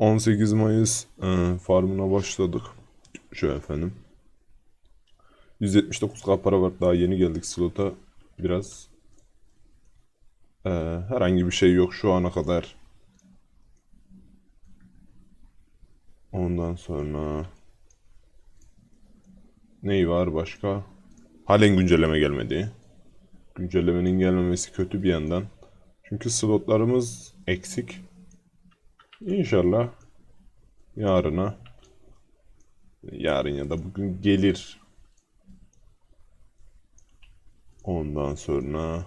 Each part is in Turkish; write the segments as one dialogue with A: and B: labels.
A: 18 Mayıs e, farmına başladık. Şöyle efendim. 179k para var. Daha yeni geldik slota. Biraz e, herhangi bir şey yok şu ana kadar. Ondan sonra neyi var başka? Halen güncelleme gelmedi. Güncellemenin gelmemesi kötü bir yandan. Çünkü slotlarımız eksik. İnşallah yarına yarın ya da bugün gelir. Ondan sonra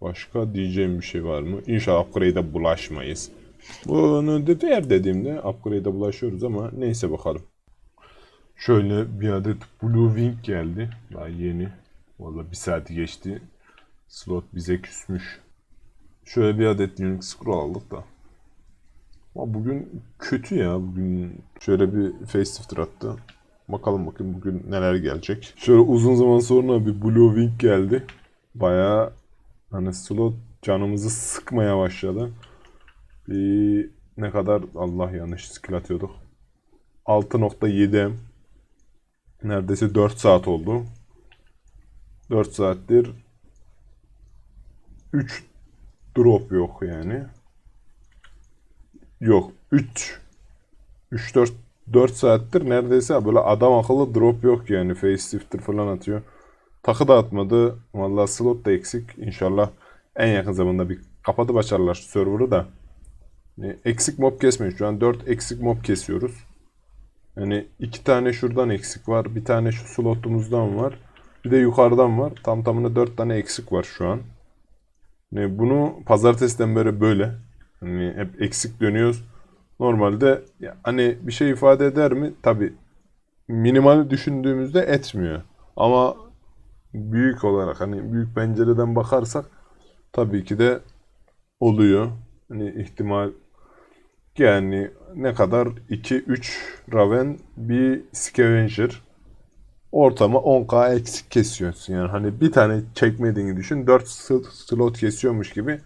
A: başka diyeceğim bir şey var mı? İnşallah upgrade'e bulaşmayız. Bunu de diğer dediğimde upgrade'e bulaşıyoruz ama neyse bakalım. Şöyle bir adet Blue Wing geldi. Daha yeni. Valla bir saati geçti. Slot bize küsmüş. Şöyle bir adet Unix scroll aldık da. Ama bugün kötü ya. Bugün şöyle bir facelift attı. Bakalım bakayım bugün neler gelecek. Şöyle uzun zaman sonra bir Blue Wing geldi. Bayağı hani slot canımızı sıkmaya başladı. Bir ne kadar Allah yanlış skill atıyorduk. 6.7 Neredeyse 4 saat oldu. 4 saattir 3 drop yok yani. Yok 3 3 4 4 saattir neredeyse böyle adam akıllı drop yok yani facelifter falan atıyor. Takı da atmadı. Vallahi slot da eksik. İnşallah en yakın zamanda bir kapatıp açarlar server'ı da. Eksik mob kesmiyor. Şu an 4 eksik mob kesiyoruz. Yani iki tane şuradan eksik var. Bir tane şu slotumuzdan var. Bir de yukarıdan var. Tam tamına 4 tane eksik var şu an. Yani bunu pazartesiden beri böyle. Hani hep eksik dönüyoruz. Normalde hani bir şey ifade eder mi? Tabi minimal düşündüğümüzde etmiyor. Ama büyük olarak hani büyük pencereden bakarsak tabii ki de oluyor. Hani ihtimal yani ne kadar 2-3 Raven bir Scavenger ortama 10k eksik kesiyorsun. Yani hani bir tane çekmediğini düşün 4 slot kesiyormuş gibi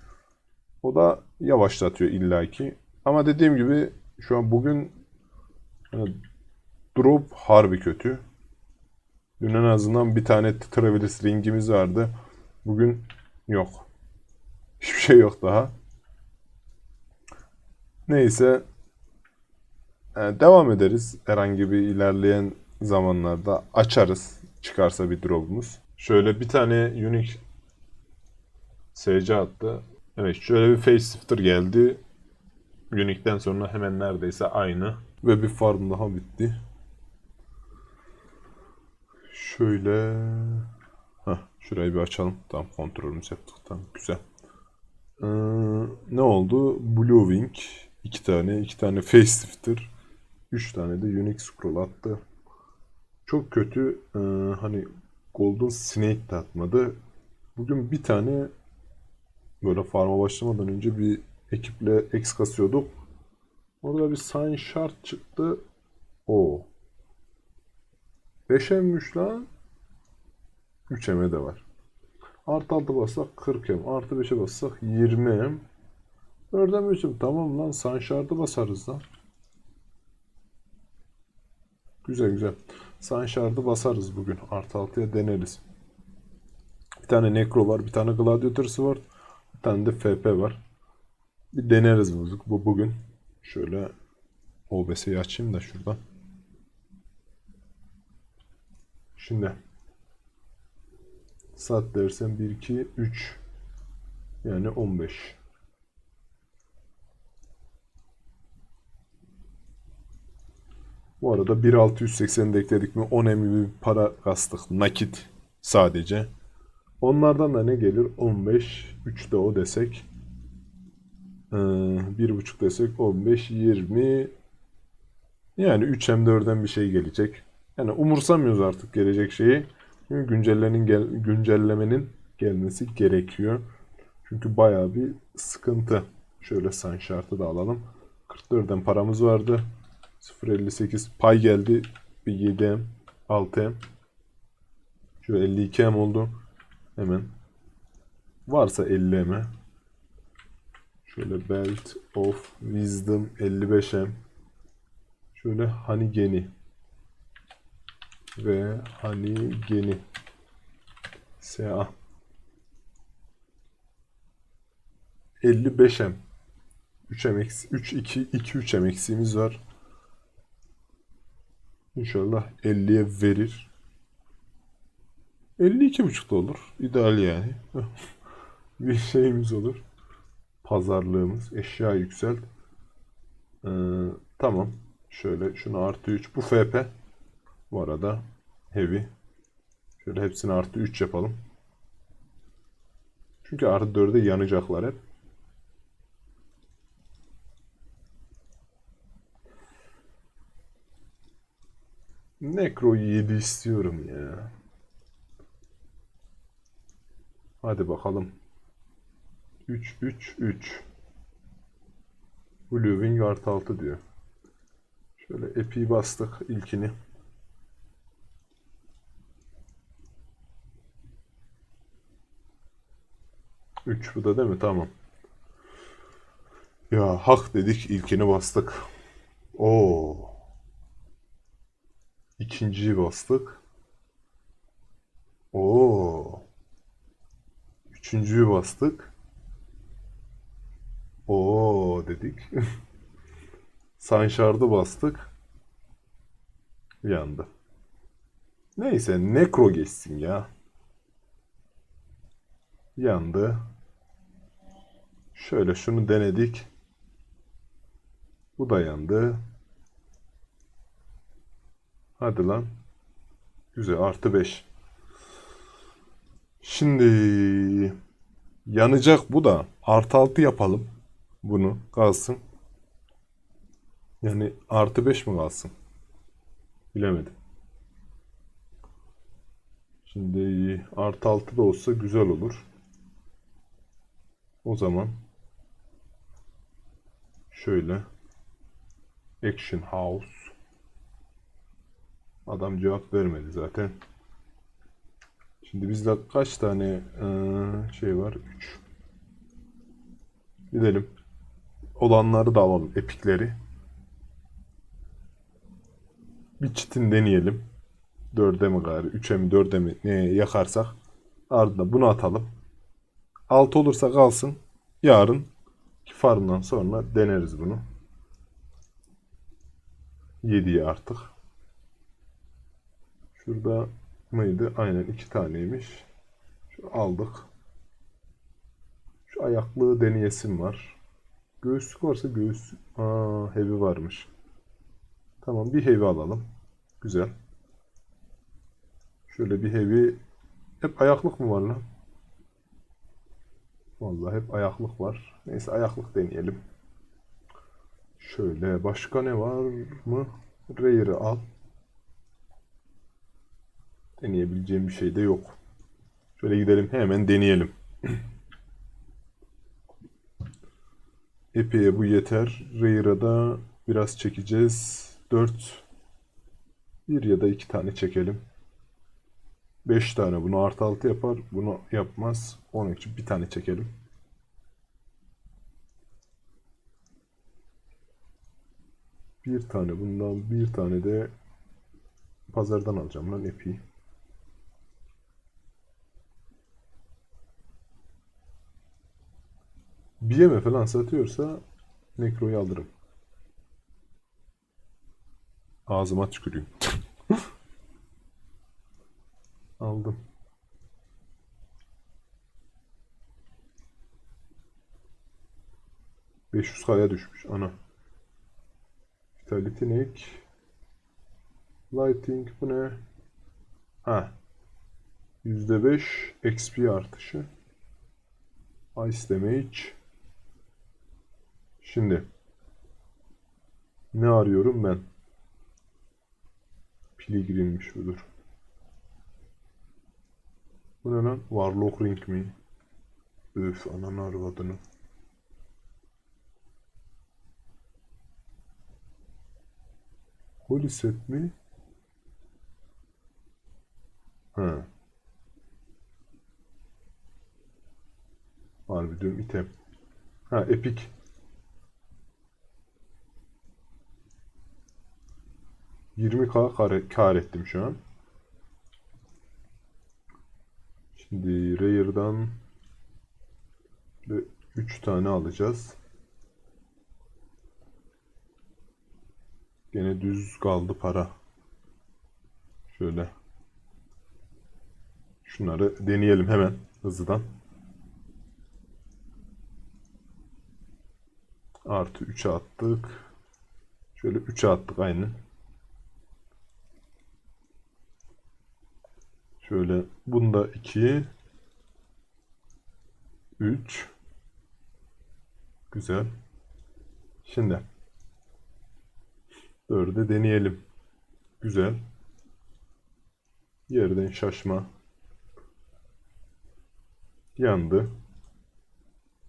A: o da yavaşlatıyor illaki. Ama dediğim gibi şu an bugün hani drop harbi kötü. Dün en azından bir tane Travelis ringimiz vardı. Bugün yok. Hiçbir şey yok daha. Neyse. Yani devam ederiz. Herhangi bir ilerleyen zamanlarda açarız. Çıkarsa bir drop'umuz. Şöyle bir tane Unique SC attı. Evet şöyle bir facelifter geldi. Unique'den sonra hemen neredeyse aynı. Ve bir farm daha bitti. Şöyle... Heh, şurayı bir açalım. Tamam kontrolümüz yaptık. Tamam güzel. Ee, ne oldu? Blue Wing. iki tane. iki tane facelifter. Üç tane de Unix scroll attı. Çok kötü. Ee, hani Golden Snake de atmadı. Bugün bir tane böyle farma başlamadan önce bir ekiple X kasıyorduk. Orada bir sign şart çıktı. O. 5M'miş lan. 3M de var. Artı 6 bassak 40M. Artı 5'e bassak 20M. 4'e 3M. Tamam lan. Sign şartı basarız lan. Güzel güzel. Şartı basarız bugün. Artı 6'ya deneriz. Bir tane Necro var. Bir tane Gladiator'sı var. Bir tane de FP var. Bir deneriz bu, bu bugün. Şöyle OBS'yi açayım da şuradan. Şimdi saat dersen 1 2 3 yani 15. Bu arada 1.680'de ekledik mi 10 MB para kastık nakit sadece. Onlardan da ne gelir? 15, 3 de o desek. Ee, 1.5 desek 15, 20. Yani 3 hem 4'den bir şey gelecek. Yani umursamıyoruz artık gelecek şeyi. Çünkü güncellemenin, gel güncellemenin gelmesi gerekiyor. Çünkü bayağı bir sıkıntı. Şöyle san şartı da alalım. 44'den paramız vardı. 0.58 pay geldi. Bir 7M, 6M. Şöyle 52M oldu. Hemen. Varsa 50M. Şöyle Belt of Wisdom 55M. Şöyle Honey Geni. Ve Honey Geni. SA. 55M. 3M eksi 3 2 2 3M eksiğimiz var. İnşallah 50'ye verir. 52.5 da olur. İdeal yani. Bir şeyimiz olur. Pazarlığımız. Eşya yükselt. Ee, tamam. Şöyle şunu artı 3. Bu FP. Bu arada heavy. Şöyle hepsini artı 3 yapalım. Çünkü artı 4'e yanacaklar hep. Necro'yu 7 istiyorum ya. Hadi bakalım. 3 3 3. Blue Wing artı 6 diyor. Şöyle epi bastık ilkini. Üç bu da değil mi? Tamam. Ya hak dedik ilkini bastık. Oo. İkinciyi bastık. Oo. Üçüncüyü bastık. Oo dedik. Sunshard'ı bastık. Yandı. Neyse Necro geçsin ya. Yandı. Şöyle şunu denedik. Bu da yandı. Hadi lan. Güzel artı 5. Şimdi yanacak bu da. Artı 6 yapalım. Bunu kalsın. Yani artı 5 mi kalsın? Bilemedim. Şimdi artı 6 da olsa güzel olur. O zaman şöyle Action House Adam cevap vermedi zaten. Şimdi bizde kaç tane eee, şey var? 3. Gidelim. Olanları da alalım. Epikleri. Bir çitin deneyelim. 4'e mi gari? 3'e mi 4'e mi ne yakarsak. Ardından bunu atalım. 6 olursa kalsın. Yarın farmdan sonra deneriz bunu. 7'yi artık. Şurada mıydı? Aynen iki taneymiş. Şu aldık. Şu ayaklığı deneyesim var. Göğüslük varsa göğüs... Aa, heavy varmış. Tamam bir heavy alalım. Güzel. Şöyle bir heavy... Hep ayaklık mı var lan? Vallahi hep ayaklık var. Neyse ayaklık deneyelim. Şöyle başka ne var mı? Rare'ı al. Deneyebileceğim bir şey de yok. Şöyle gidelim hemen deneyelim. Epey'e bu yeter. Rare'a da biraz çekeceğiz. 4 bir ya da iki tane çekelim. 5 tane bunu artı 6 yapar. Bunu yapmaz. Onun için bir tane çekelim. Bir tane bundan bir tane de pazardan alacağım lan epi. BM falan satıyorsa Necro'yu alırım. Ağzıma tüküreyim. Aldım. ...500 kaya düşmüş ana. Vitality Neck. Lighting bu ne? Ha. %5 XP artışı. Ice Damage. Şimdi. Ne arıyorum ben? Pilgrim'miş budur. Bu ne lan? Warlock Ring mi? Öf ananı arvadını. Holy set mi? Ha. Harbi diyorum item. Ha Epic. Yirmi k kar, kar ettim şu an. Şimdi Rare'dan 3 tane alacağız. Gene düz kaldı para. Şöyle. Şunları deneyelim hemen hızlıdan. Artı 3'e attık. Şöyle 3'e attık aynen. Şöyle bunda 2 3 Güzel. Şimdi 4'e deneyelim. Güzel. Yerden şaşma. Yandı.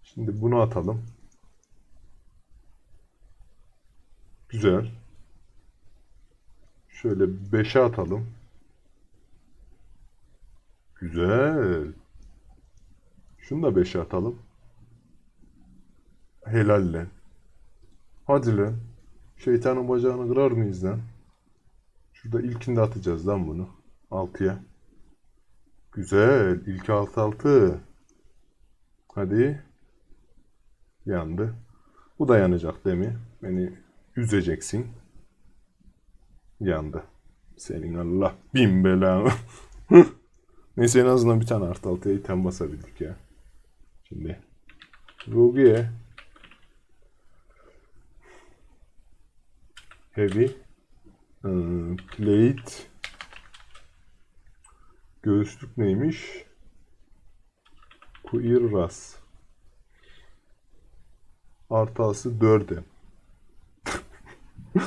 A: Şimdi bunu atalım. Güzel. Şöyle 5'e atalım. Güzel. Şunu da 5'e atalım. Helal lan. Hadi lan. Şeytanın bacağını kırar mıyız lan? Şurada ilkinde atacağız lan bunu. 6'ya. Güzel. İlk 6 6. Hadi. Yandı. Bu da yanacak değil mi? Beni üzeceksin. Yandı. Senin Allah bin belanı. Neyse en azından bir tane artı altıya item basabildik ya. Şimdi. Rugi'ye. Heavy. Hmm, plate. Göğüslük neymiş? Kuirras. Artası 4'e.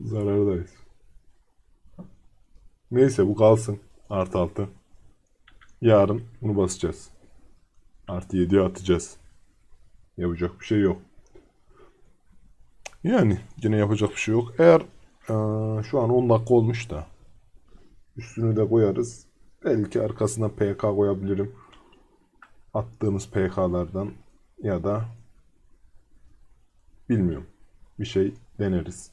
A: Zarardayız. Neyse bu kalsın. Artı 6. Yarın bunu basacağız. Artı 7'ye atacağız. Yapacak bir şey yok. Yani yine yapacak bir şey yok. Eğer eee, şu an 10 dakika olmuş da üstünü de koyarız. Belki arkasına PK koyabilirim. Attığımız PK'lardan ya da bilmiyorum. Bir şey deneriz.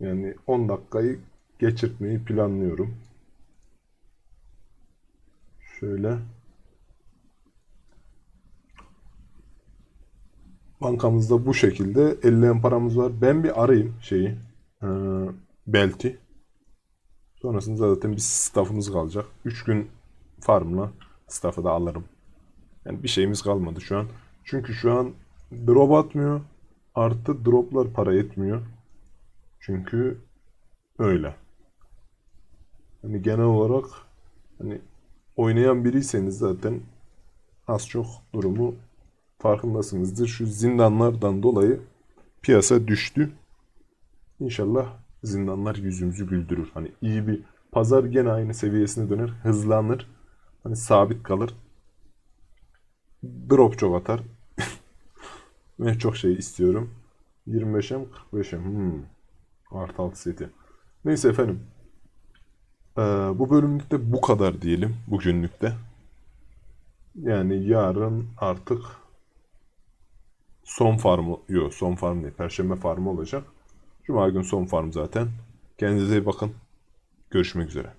A: Yani 10 dakikayı geçirtmeyi planlıyorum. Şöyle. Bankamızda bu şekilde 50 paramız var. Ben bir arayayım şeyi. eee, Belti. Sonrasında zaten bir staffımız kalacak. 3 gün farmla staff'ı da alırım. Yani bir şeyimiz kalmadı şu an. Çünkü şu an drop atmıyor. Artı droplar para etmiyor. Çünkü öyle. Hani genel olarak hani oynayan biriyseniz zaten az çok durumu farkındasınızdır. Şu zindanlardan dolayı piyasa düştü. İnşallah zindanlar yüzümüzü güldürür. Hani iyi bir pazar gene aynı seviyesine döner, hızlanır. Hani sabit kalır. Drop çok atar. Ve çok şey istiyorum. 25'em 45'em. Hmm. Artı 6 seti. Neyse efendim. Ee, bu bölümlükte bu kadar diyelim. Bugünlükte. Yani yarın artık son farmı, yok son farm değil, perşembe farmı olacak. Cuma gün son farm zaten. Kendinize iyi bakın. Görüşmek üzere.